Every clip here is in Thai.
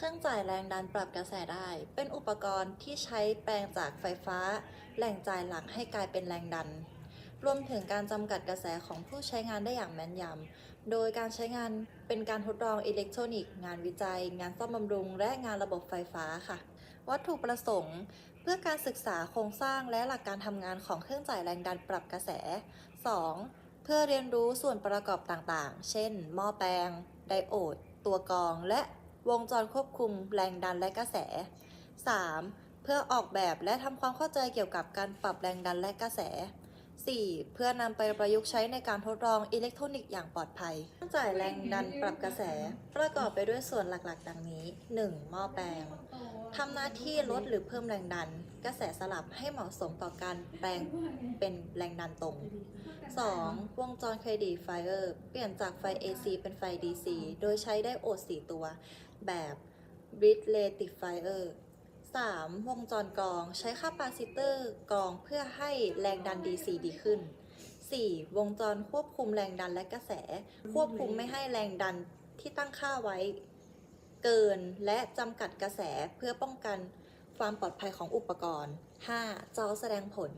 เครื่องจ่ายแรงดันปรับกระแสได้ เป็นอุปกรณ์ที่ใช้แปลงจากไฟฟ้า แหล่งจ่ายหลักให้กลายเป็นแรงดัน รวมถึงการจำกัดกระแสของผู้ใช้งานได้อย่างแม่นยำ โดยการใช้งานเป็นการทดลองอิเล็กทรอนิกส์ งานวิจัย งานซ่อมบำรุง และงานระบบไฟฟ้าค่ะ วัตถุประสงค์ เพื่อการศึกษาโครงสร้างและหลักการทำงานของเครื่องจ่ายแรงดันปรับกระแส 2. เพื่อเรียนรู้ส่วนประกอบต่างๆ เช่น หม้อแปลง ไดโอด ตัวกรอง และ วงจรควบคุมแรงดันและกระแส 3. เพื่อออกแบบและทำความเข้าใจเกี่ยวกับการปรับแรงดันและกระแส 4. เพื่อนำไปประยุกต์ใช้ในการทดลองอิเล็กทรอนิกส์อย่างปลอดภัยเครื่องจ่ายแรงดันปรับกระแส ประกอบไปด้วยส่วนหลักๆ ดังนี้ 1. หม้อแปลงทำหน้าที่ลดหรือเพิ่มแรงดัน กระแสสลับให้เหมาะสมต่อการแปลงเป็นแรงดันตรง 2. วงจรเครดิตไฟเออร์ เปลี่ยนจากไฟ AC เป็นไฟ DC โดยใช้ไดโอด 4 ตัว แบบ Bridge Rectifier 3. วงจรกรองใช้คาปาซิเตอร์กรองเพื่อให้แรงดัน DC ดีขึ้น 4. วงจรควบคุมแรงดันและกระแส ควบคุมไม่ให้แรงดันที่ตั้งค่าไว้ เกินและจำกัดกระแสเพื่อป้องกันความปลอดภัยของอุปกรณ์ 5. จอแสดงผล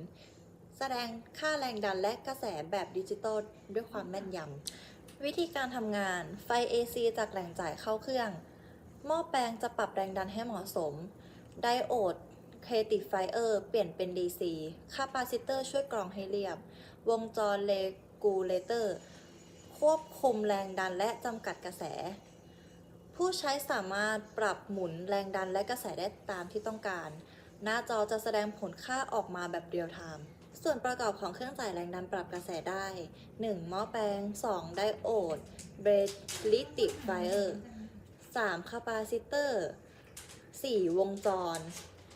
แสดงค่าแรงดันและกระแสแบบดิจิตอลด้วยความแม่นยำวิธีการทำงานไฟ AC จากแหล่งจ่ายเข้าเครื่อง หม้อแปลงจะปรับแรงดันให้เหมาะสม ไดโอดเคติฟไฟเออร์เปลี่ยนเป็น DC คาปาซิเตอร์ช่วยกรองให้เรียบ วงจรเลกูเลเตอร์ ควบคุมแรงดันและจำกัดกระแส ผู้ใช้สามารถปรับหมุนแรงดันและกระแสได้ตามที่ต้องการ หน้าจอจะแสดงผลค่าออกมาแบบเรียลไทม์ ส่วนประกอบของเครื่องจ่ายแรงดันปรับกระแสได้ 1. หม้อแปลง 2. ไดโอดเบรดลิติไฟเออร์ 3. คาปาซิเตอร์ 4. วงจร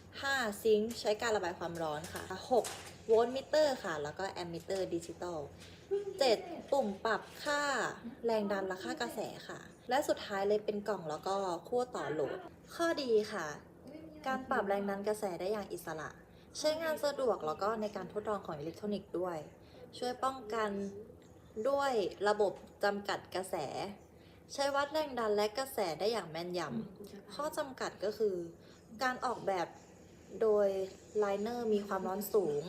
5. ซิงค์ใช้การระบายความร้อนค่ะ 6. โวลต์มิเตอร์ค่ะ แล้วก็แอมมิเตอร์ดิจิตอล 7. ปุ่มปรับค่าแรงดันและค่ากระแสค่ะ และสุดท้ายเลยเป็นกล่องแล้วก็ขั้วต่อโหลด ข้อดีค่ะ การปรับแรงดันกระแสได้อย่างอิสระ ใช้งานสะดวกแล้วก็ในการทดลองของอิเล็กทรอนิกส์ด้วย ช่วยป้องกันด้วยระบบจำกัดกระแส ใช้วัดแรงดันและกระแสได้อย่างแม่นยำข้อจำกัดก็คือ การออกแบบโดยไลเนอร์มีความร้อนสูง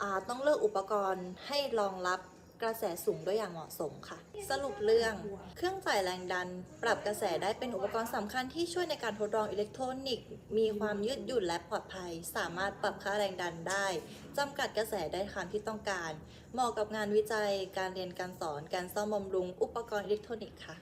อ่าต้องเลือกอุปกรณ์ให้รองรับ กระแสสูงด้วยอย่างเหมาะสมค่ะ สรุปเรื่อง เครื่องจ่ายแรงดัน ปรับกระแสได้เป็นอุปกรณ์สำคัญที่ช่วยในการทดลองอิเล็กทรอนิกส์ มีความยืดหยุ่นและปลอดภัย สามารถปรับค่าแรงดันได้จำกัดกระแสได้ตามที่ต้องการ เหมาะกับงานวิจัย การเรียนการสอน การซ่อมบำรุง อุปกรณ์อิเล็กทรอนิกส์ค่ะ